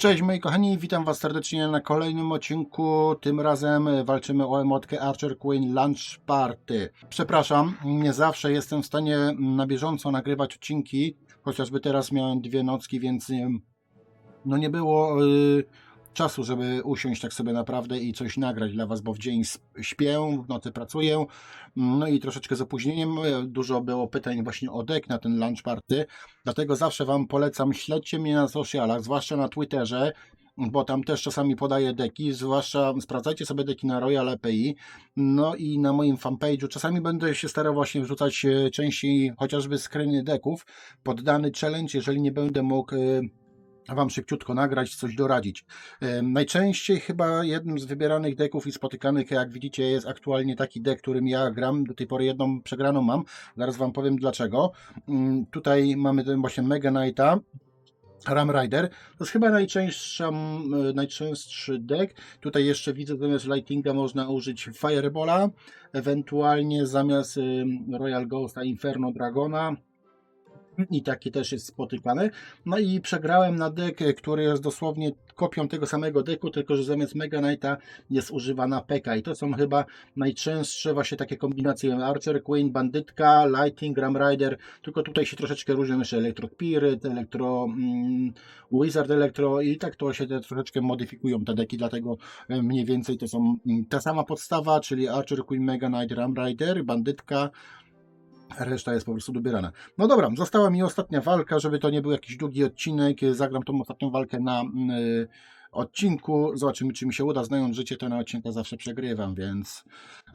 Cześć moi kochani, witam was serdecznie na kolejnym odcinku. Tym razem walczymy o emotkę Archer Queen Lunch Party. Przepraszam, nie zawsze jestem w stanie na bieżąco nagrywać odcinki, chociażby teraz miałem dwie nocki, więc no nie było y, czasu, żeby usiąść tak sobie naprawdę i coś nagrać dla was, bo w dzień śpię, w nocy pracuję, no i troszeczkę z opóźnieniem. Dużo było pytań właśnie o deck na ten lunch party, dlatego zawsze wam polecam, śledźcie mnie na socialach, zwłaszcza na Twitterze, bo tam też czasami podaję deki, zwłaszcza sprawdzajcie sobie deki na Royal API, no i na moim fanpage'u czasami będę się starał właśnie wrzucać e, częściej chociażby screeny deków pod dany challenge, jeżeli nie będę mógł e, Wam szybciutko nagrać, coś doradzić. Najczęściej chyba jednym z wybieranych deków i spotykanych, jak widzicie, jest aktualnie taki dek, którym ja gram. Do tej pory jedną przegraną mam. Zaraz Wam powiem dlaczego. Mm, Tutaj mamy ten właśnie Mega Knighta. Ram Rider. To jest chyba m, najczęstszy deck. Tutaj jeszcze widzę, zamiast Lightinga można użyć Firebola, ewentualnie zamiast Royal Ghosta Inferno Dragona. I taki też jest spotykany. No i przegrałem na deck, który jest dosłownie kopią tego samego deku, tylko że zamiast Mega Knighta jest używana Peka. I to są chyba najczęstsze właśnie takie kombinacje Archer, Queen, Bandytka, Lighting, Ram Rider. Tylko tutaj się troszeczkę różnią jeszcze Electro Spirit, Electro mm, Wizard Electro i tak to się te troszeczkę modyfikują te deki, dlatego e, mniej więcej to są mm, ta sama podstawa, czyli Archer, Queen, Mega Knight, Ram Rider, Bandytka, Reszta jest po prostu dobierana. No dobra, została mi ostatnia walka, żeby to nie był jakiś długi odcinek. Zagram tą ostatnią walkę na y, odcinku. Zobaczymy, czy mi się uda. Znając życie, to na odcinka zawsze przegrywam, więc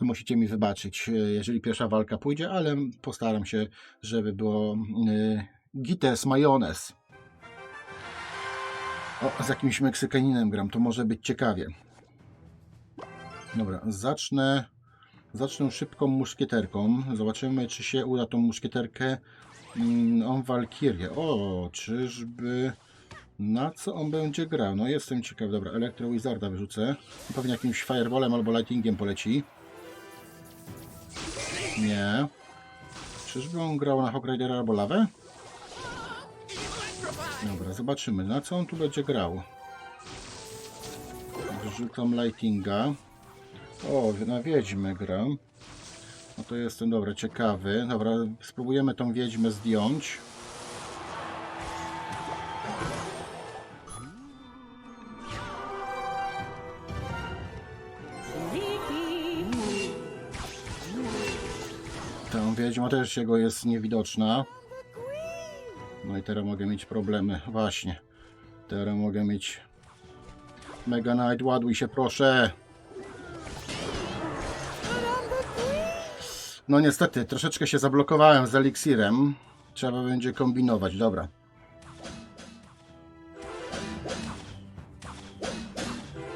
musicie mi wybaczyć, y, jeżeli pierwsza walka pójdzie, ale postaram się, żeby było y, gites majonez. O, z jakimś Meksykaninem gram, to może być ciekawie. Dobra, zacznę. Zacznę szybką muszkieterką. Zobaczymy, czy się uda tą muszkieterkę. Mm, on Walkirię. O, czyżby. Na co on będzie grał? No jestem ciekaw. Dobra, Elektro Wizarda wyrzucę. Pewnie jakimś Fireballem albo Lightningiem poleci. Nie. Czyżby on grał na Hog Ridera albo Lawę? Dobra, zobaczymy. Na co on tu będzie grał? Wrzucam Lightinga. O, na wiedźmę gram. No to jestem, dobra, ciekawy. Dobra, spróbujemy tą wiedźmę zdjąć. Tą wiedźma też jego jest niewidoczna. No i teraz mogę mieć problemy. Właśnie. Teraz mogę mieć... Mega Knight, ładuj się proszę. No niestety, troszeczkę się zablokowałem z eliksirem. Trzeba będzie kombinować, dobra.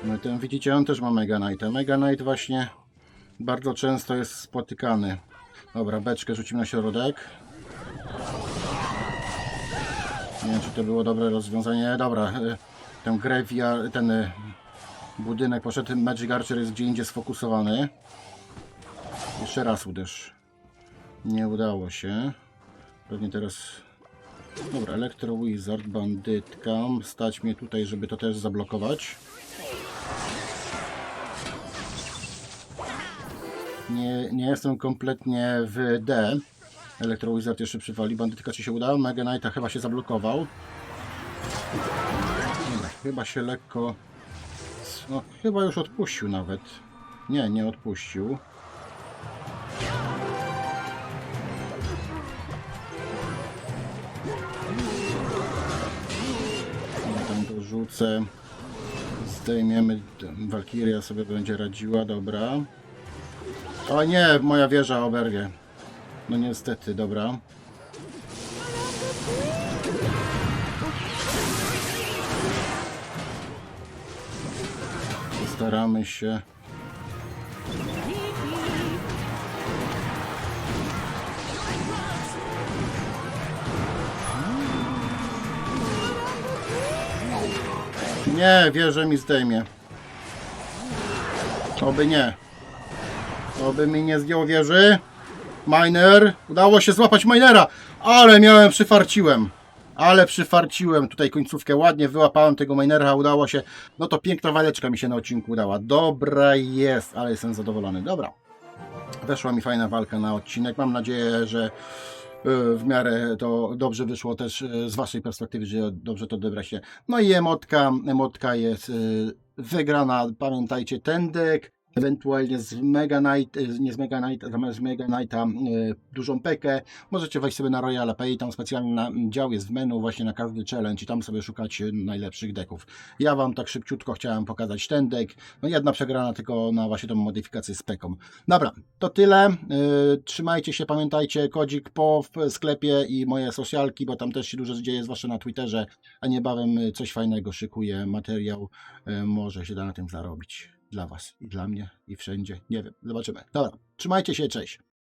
No i ten widzicie, on też ma Mega Knighta. Mega Knight właśnie bardzo często jest spotykany. Dobra, beczkę rzucimy na środek. Nie wiem, czy to było dobre rozwiązanie. Dobra, y, ten graveyard, ten y, budynek poszedł, Magic Archer jest gdzie indziej sfokusowany. Jeszcze raz uderz. Nie udało się. Pewnie teraz... Dobra, Electro Wizard, bandytka. Stać mnie tutaj, żeby to też zablokować. Nie, nie jestem kompletnie w D. Electro Wizard jeszcze przywali. Bandytka czy się uda? Mega Knighta chyba się zablokował. Dobra, chyba się lekko... No, chyba już odpuścił nawet. Nie, nie odpuścił. Dorzucę. Zdejmiemy. Walkiria sobie będzie radziła, dobra. O nie, moja wieża oberwie. No niestety, dobra. Postaramy się. Nie, wierzę mi zdejmie. Oby nie. Oby mi nie zdjął wieży. Miner. Udało się złapać minera. Ale miałem, przyfarciłem. Ale przyfarciłem tutaj końcówkę ładnie, wyłapałem tego minera, udało się. No to piękna waleczka mi się na odcinku udała. Dobra jest, ale jestem zadowolony. Dobra. Weszła mi fajna walka na odcinek. Mam nadzieję, że w miarę to dobrze wyszło też y, z Waszej perspektywy, że dobrze to odebrać się. No i emotka, emotka jest y, wygrana. Pamiętajcie, ten deck, ewentualnie z Mega Knight, y, nie z Mega Knight, zamiast z Mega Knighta y, dużą pekę. Możecie wejść sobie na Royal Pay, tam specjalny dział jest w menu właśnie na każdy challenge i tam sobie szukać najlepszych decków. Ja Wam tak szybciutko chciałem pokazać ten deck. No jedna przegrana tylko na właśnie tą modyfikację z peką. Dobra, to tyle. Yy, trzymajcie się, pamiętajcie, kodzik po sklepie i moje socialki, bo tam też się dużo dzieje, zwłaszcza na Twitterze, a niebawem coś fajnego szykuję, materiał, może się da na tym zarobić. Dla Was i dla mnie i wszędzie. Nie wiem, zobaczymy. Dobra, trzymajcie się, cześć.